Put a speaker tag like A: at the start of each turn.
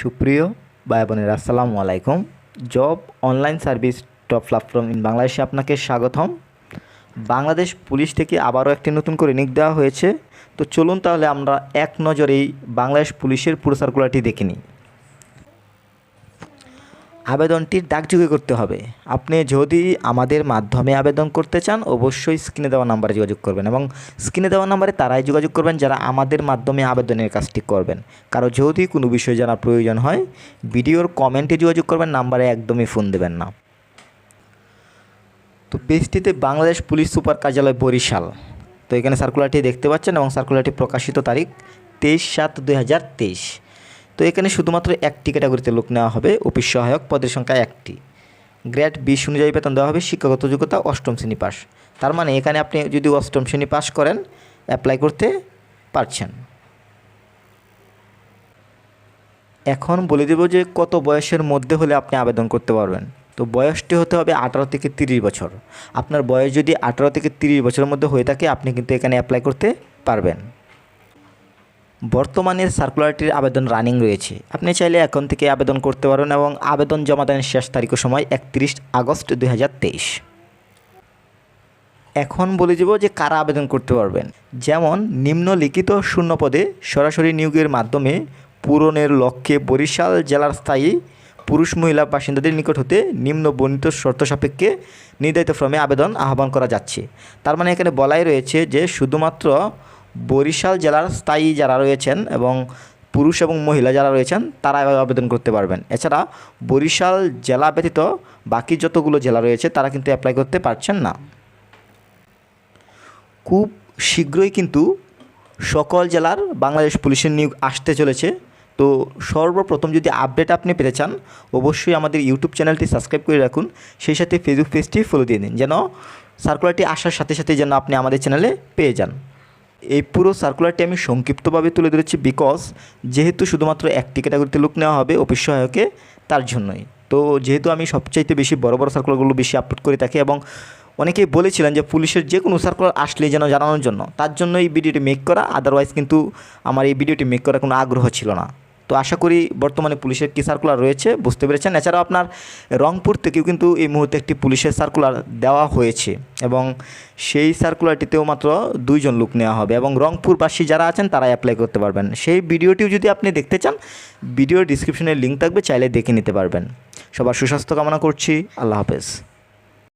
A: সুপ্রিয় ভাই বোনের, আসসালামু আলাইকুম। Job online service top platform in বাংলাদেশে আপনাকে স্বাগতম। বাংলাদেশ পুলিশ থেকে আবারও একটি নতুন করে নিক দেওয়া হয়েছে। তো চলুন তাহলে আমরা এক নজরেই বাংলাদেশ পুলিশের পুরো সার্কুলারটি দেখে নিই। আবেদনটি ডাকযোগে করতে হবে। আপনি যদি আমাদের মাধ্যমে আবেদন করতে চান, অবশ্যই স্ক্রিনে দেওয়া নাম্বারে যোগাযোগ করবেন এবং স্ক্রিনে দেওয়া নাম্বারে তারাই যোগাযোগ করবেন যারা আমাদের মাধ্যমে আবেদনের কাজটি করবেন। কারও যদি কোনো বিষয় জানার প্রয়োজন হয়, ভিডিওর কমেন্টে যোগাযোগ করবেন, নাম্বারে একদমই ফোন দেবেন না। তো পেজটিতে বাংলাদেশ পুলিশ সুপার কার্যালয় বরিশাল। তো এখানে সার্কুলারটি দেখতে পাচ্ছেন এবং সার্কুলারটি প্রকাশিত তারিখ তেইশ সাত দুই তো এখানে শুধুমাত্র একটি ক্যাটাগরিতে লোক নেওয়া হবে, অফিস সহায়ক পদের সংখ্যা একটি। গ্রেড বিশ অনুযায়ী বেতন দেওয়া হবে, শিক্ষাগত যোগ্যতা অষ্টম শ্রেণি পাস। তার মানে এখানে আপনি যদি অষ্টম শ্রেণি পাস করেন অ্যাপ্লাই করতে পারছেন। এখন বলে দেব যে কত বয়সের মধ্যে হলে আপনি আবেদন করতে পারবেন। তো বয়সটি হতে হবে আঠারো থেকে তিরিশ বছর। আপনার বয়স যদি আঠারো থেকে তিরিশ বছরের মধ্যে হয়ে থাকে, আপনি কিন্তু এখানে অ্যাপ্লাই করতে পারবেন। বর্তমানে সার্কুলারটির আবেদন রানিং রয়েছে। আপনি চাইলে এখন থেকে আবেদন করতে পারেন এবং আবেদন জমা দেন শেষ তারিখ সময় একত্রিশ আগস্ট দু হাজার তেইশ। এখন বলে যাব যে কারা আবেদন করতে পারবেন। যেমন, নিম্নলিখিত শূন্য পদে সরাসরি নিয়োগের মাধ্যমে পূরণের লক্ষ্যে বরিশাল জেলার স্থায়ী পুরুষ মহিলা বাসিন্দাদের নিকট হতে নিম্ন বর্ণিত শর্ত সাপেক্ষে নির্ধারিত ফর্মে আবেদন আহ্বান করা যাচ্ছে। তার মানে এখানে বলাই রয়েছে যে শুধুমাত্র বরিশাল জেলার স্থায়ী যারা রয়েছেন এবং পুরুষ এবং মহিলা যারা রয়েছেন, তারা এভাবে আবেদন করতে পারবেন। এছাড়া বরিশাল জেলা ব্যতীত বাকি যতগুলো জেলা রয়েছে, তারা কিন্তু অ্যাপ্লাই করতে পারছেন না। খুব শীঘ্রই কিন্তু সকল জেলার বাংলাদেশ পুলিশের নিয়োগ আসতে চলেছে। তো সর্বপ্রথম যদি আপডেট আপনি পেতে চান, অবশ্যই আমাদের ইউটিউব চ্যানেলটি সাবস্ক্রাইব করে রাখুন। সেই সাথে ফেসবুক পেজটি ফলো দিয়ে দিন, যেন সার্কুলারটি আসার সাথে সাথে যেন আপনি আমাদের চ্যানেলে পেয়ে যান। এই পুরো সার্কুলারটি আমি সংক্ষিপ্তভাবে তুলে ধরেছি বিকজ যেহেতু শুধুমাত্র একটি ক্যাটাগরিতে লুক নেওয়া হবে অফিস সহায়কে, তার জন্যই। তো যেহেতু আমি সবচাইতে বেশি বড় বড় সার্কুলারগুলো বেশি আপলোড করে থাকি এবং অনেকেই বলেছিলেন যে পুলিশের যে কোনো সার্কুলার আসলে যেন জানানোর জন্য, তার জন্য এই ভিডিওটি মেক করা আদারওয়াইজ কিন্তু আমার এই ভিডিওটি মেক করার কোনো আগ্রহ ছিল না। তো আশা করি বর্তমানে পুলিশের কী সার্কুলার রয়েছে বুঝতে পেরেছেন। এছাড়াও আপনার রংপুর থেকেও কিন্তু এই মুহূর্তে একটি পুলিশের সার্কুলার দেওয়া হয়েছে এবং সেই সার্কুলারটিতেও মাত্র দুইজন লোক নেওয়া হবে এবং রংপুরবাসী যারা আছেন তারা অ্যাপ্লাই করতে পারবেন। সেই ভিডিওটিও যদি আপনি দেখতে চান, ভিডিওর ডিসক্রিপশনে লিঙ্ক থাকবে, চাইলে দেখে নিতে পারবেন। সবার সুস্বাস্থ্য কামনা করছি। আল্লাহ হাফেজ।